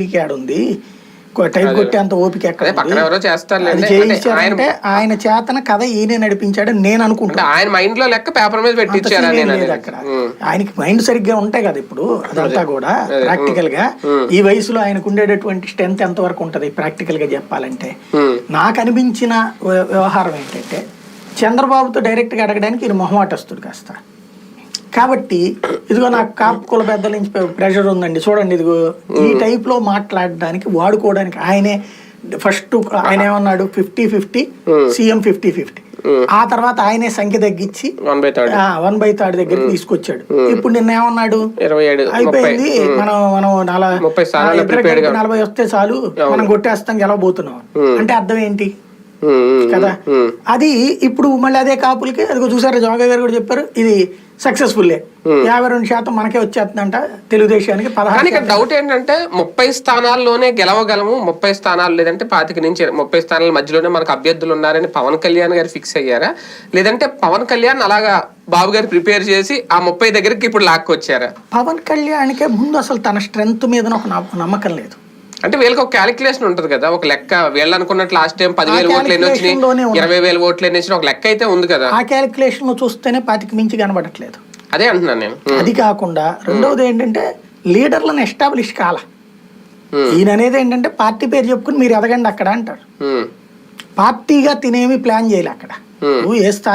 ఓపిక ఉంది. టైం కొట్టేంత ఓపిక ఎక్కడ? పక్కన ఎవరో చేస్తారు ఆయన చేతన కథ ఈయనే నడిపించాడని నేను అనుకుంటా. ఆయన మైండ్లో లెక్క పేపర్ మీద అంత పెట్టించారా. అక్కడ. ఆయనకి మైండ్ సరిగ్గా ఉంటాయి కదా ఇప్పుడు. అదంతా కూడా ప్రాక్టికల్గా ఈ వయసులో ఆయనకు ఉండేటటువంటి స్ట్రెంత్ ఎంత వరకు ఉంటది ప్రాక్టికల్గా చెప్పాలంటే. నాకు అనిపించిన వ్య- వ్యవహారం ఏంటంటే చంద్రబాబుతో డైరెక్ట్గా అడగడానికి ఈయన మొహమాటస్తుడు కాస్త. కాబట్టి ఇదిగో నాకు కాపు కుల పెద్దల నుంచి ప్రెషర్ ఉందండి. చూడండి ఇదిగో ఈ టైప్లో మాట్లాడడానికి వాడుకోవడానికి ఆయనే ఫస్ట్ ఆయన ఏమన్నాడు? Fifty fifty CM fifty fifty. ఆ తర్వాత ఆయనే సంఖ్య తగ్గించి వన్ బై థర్డ్. దగ్గరికి తీసుకొచ్చాడు. ఇప్పుడు నిన్న ఏమన్నాడు? అయిపోయింది. మనం మనం నలభై వస్తే చాలు. మనం కొట్టేస్తాం గెలవబోతున్నాం. అంటే అర్థం ఏంటి? కదా. అది ఇప్పుడు మళ్ళీ అదే కాపులకి అదిగో చూసారు జోగ గారు కూడా చెప్పారు ఇది సక్సెస్ఫుల్లే యాభై రెండు శాతం మనకే వచ్చేస్తుందంట తెలుగుదేశానికి పదహారు డౌట్ ఏంటంటే ముప్పై స్థానాల్లోనే గెలవగలము ముప్పై స్థానాలు లేదంటే పాతిక నుంచి ముప్పై స్థానాల మధ్యలోనే మనకు అభ్యర్థులు ఉన్నారని పవన్ కళ్యాణ్ గారు ఫిక్స్ అయ్యారా? లేదంటే పవన్ కళ్యాణ్ అలాగా బాబు గారు ప్రిపేర్ చేసి ఆ ముప్పై దగ్గరికి ఇప్పుడు లాక్కొచ్చారా? పవన్ కళ్యాణ్కే ముందు అసలు తన స్ట్రెంగ్త్ మీద ఒక నమ్మ- నమ్మకం లేదు. అంటే వీళ్ళకి ఒక క్యాలిక్యులేషన్ ఉంటుంది కదా ఒక లెక్క. వీళ్ళు అనుకున్నట్లు లాస్ట్ టైం పదివేలు ఓట్లు ఎన్ని వచ్చినాయి. ఇరవై వేలు ఓట్లు ఎన్ని వచ్చినాయి? ఒక లెక్క అయితే ఉంది కదా. ఆ క్యాలిక్యులేషన్ చూస్తేనే పాతికి మించి కనబడట్లేదు. అదే అంటున్నాను నేను. అది కాకుండా రెండవది ఏంటంటే లీడర్లను ఎస్టాబ్లిష్ కాల. ఈయన అనేది ఏంటంటే పార్టీ పేరు చెప్పుకుని మీరు ఎదగండి అక్కడ అంటారు పార్టీగా తినేమి ప్లాన్ చేయాలి అక్కడ. నువ్వు ఏ స్థాయి